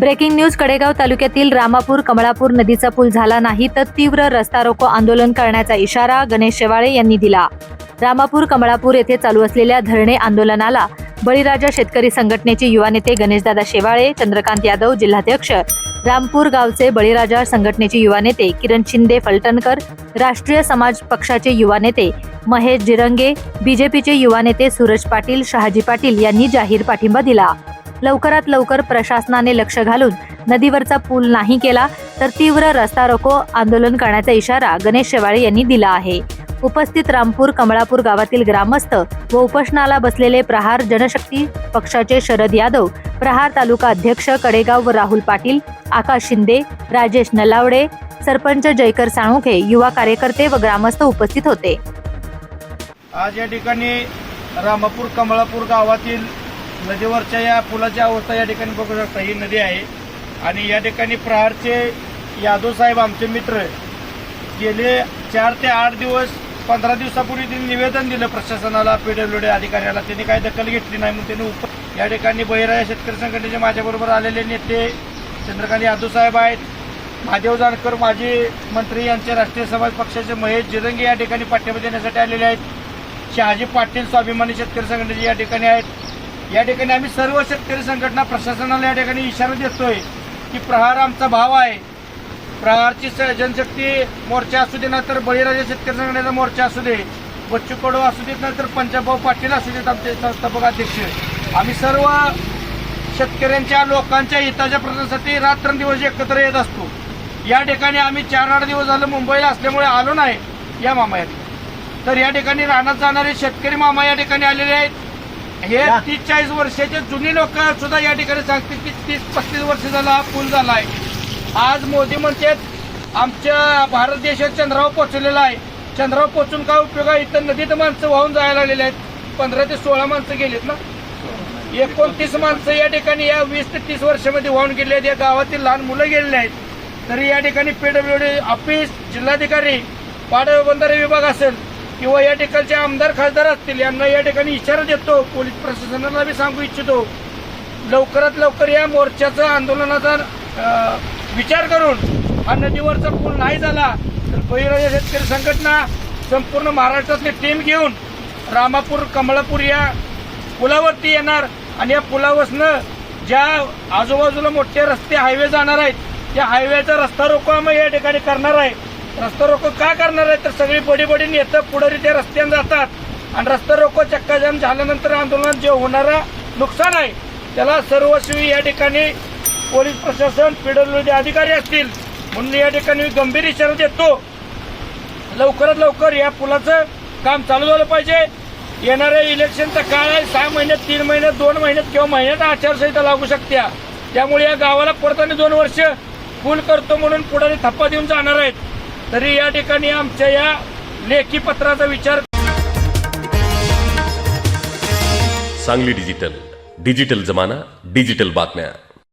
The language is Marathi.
ब्रेकिंग न्यूज कडेगाव तालुक्यातील रामापूर कमळापूर नदीचा पूल झाला नाही तर तीव्र रस्ता रोको आंदोलन करण्याचा इशारा गणेश शेवाळे यांनी दिला. रामापूर कमळापूर येथे चालू असलेल्या धरणे आंदोलनाला बळीराजा शेतकरी संघटनेचे युवा नेते गणेशदादा शेवाळे चंद्रकांत यादव जिल्हाध्यक्ष रामपूर गावचे बळीराजा संघटनेचे युवा नेते किरण शिंदे फलटणकर राष्ट्रीय समाज पक्षाचे युवा नेते महेश जिरंगे बीजेपीचे युवा नेते सूरज पाटील शहाजी पाटील यांनी जाहीर पाठिंबा दिला. लवकरात लवकर प्रशासनाने लक्ष घालून नदीवरचा पूल नाही केला तर तीव्र रस्ता रोको आंदोलन करण्याचा इशारा गणेश शेवाळे यांनी दिला आहे. उपस्थित रामपूर कमळापूर गावातील ग्रामस्थ व उपोषणाला बसलेले प्रहार जनशक्ती पक्षाचे शरद यादव प्रहार तालुका अध्यक्ष कडेगाव व राहुल पाटील आकाश शिंदे राजेश नलावडे सरपंच जयकर साळुंखे युवा कार्यकर्ते व ग्रामस्थ उपस्थित होते. आज या ठिकाणी रामापूर कमळापूर गावातील नदीवरच्या या पुलाची अवस्था या ठिकाणी बघू शकता. ही नदी आहे. आणि या ठिकाणी प्रहारचे यादव साहेब आमचे मित्र गेले चार ते आठ दिवस पंधरा दिवसापूर्वी त्यांनी निवेदन दिलं प्रशासनाला पीडब्ल्यूडी अधिकाऱ्याला. त्यांनी काही दखल घेतली नाही म्हणून त्यांनी उप या ठिकाणी बहिराया शेतकरी संघटनेचे माझ्याबरोबर आलेले नेते चंद्रकांत यादव साहेब आहेत. महादेव जानकर माजी मंत्री यांचे राष्ट्रीय समाज पक्षाचे महेश जिरंगे या ठिकाणी पाठिंबा देण्यासाठी आलेले आहेत. शहाजी पाटील स्वाभिमानी शेतकरी संघटनेचे या ठिकाणी आहेत. या ठिकाणी आम्ही सर्व शेतकरी संघटना प्रशासनाला या ठिकाणी इशारा देतोय की प्रहार आमचा भाव आहे. प्रहारची जनशक्ती मोर्चा असू दे तर बळीराजा शेतकरी संघटनेचा मोर्चा असू दे बच्चू कडू असू देत तर पंजाबभाऊ पाटील असू देत आमचे संस्थापक अध्यक्ष. आम्ही सर्व शेतकऱ्यांच्या लोकांच्या हिताच्या प्रश्नासाठी रात्रंदिवस एकत्र येत असतो. या ठिकाणी आम्ही चार आठ दिवस झालं मुंबईला असल्यामुळे आलो नाही या मामा या तर या ठिकाणी राहण्यात जाणारे शेतकरी मामा या ठिकाणी आलेले आहेत. हे तीस चाळीस वर्षाचे जुनी लोक सुद्धा या ठिकाणी सांगतील की तीस पस्तीस वर्ष झाला हा पूल झाला आहे आज मोदी म्हणतात आमच्या भारत देशात चंद्रावर पोहोचलेला आहे. चंद्रावर पोहोचून काय उपयोग आहे? इथं नदीत माणसं वाहून जायला लागलेले आहेत. पंधरा ते सोळा माणसं गेलेत ना? एकोणतीस माणसं या ठिकाणी या वीस ते तीस वर्षामध्ये वाहून गेले आहेत. या गावातील लहान मुलं गेलेले आहेत. तरी या ठिकाणी पीडब्ल्यूडी ऑफिस जिल्हाधिकारी पाटबंधारे विभाग असेल किंवा या ठिकाणचे आमदार खासदार असतील यांना या ठिकाणी इशारा देतो. पोलीस प्रशासनाला बी सांगू इच्छितो. लवकरात लवकर या मोर्चाचा आंदोलनाचा विचार करून हा नदीवरचा पूल नाही झाला तर बहिराजा शेतकरी संघटना संपूर्ण महाराष्ट्रातली टीम घेऊन रामापूर कमळापूर या पुलावरती येणार आणि या पुलावरनं ज्या आजूबाजूला मोठे रस्ते हायवे जाणार आहेत त्या हायवेचा रस्ता रोको आम्ही या ठिकाणी करणार आहे. रस्ता रोको का करणार आहे? तर सगळी बडी बडीने येतं पुढारी त्या रस्त्याने जातात. आणि रस्ता रोको चक्काजाम झाल्यानंतर आंदोलनात जे होणारा नुकसान आहे. त्याला सर्वस्वी या ठिकाणी पोलीस प्रशासन पीडब्ल्यूडी अधिकारी असतील. म्हणून या ठिकाणी मी गंभीर इशारा देतो. लवकरात लवकर या पुलाचं काम चालू झालं पाहिजे. येणाऱ्या इलेक्शनचा काळ आहे. सहा महिन्यात तीन महिन्यात दोन महिन्यात किंवा महिन्यात आचारसंहिता लागू शकते त्यामुळे या गावाला परत आणि दोन वर्ष फुल करतो म्हणून पुढारी थप्पा देऊन जाणार आहेत. तरी या ठिकाणी आमच्या या लेखी पत्राचा विचार सांगली डिजिटल. डिजिटल जमाना डिजिटल बातम्या.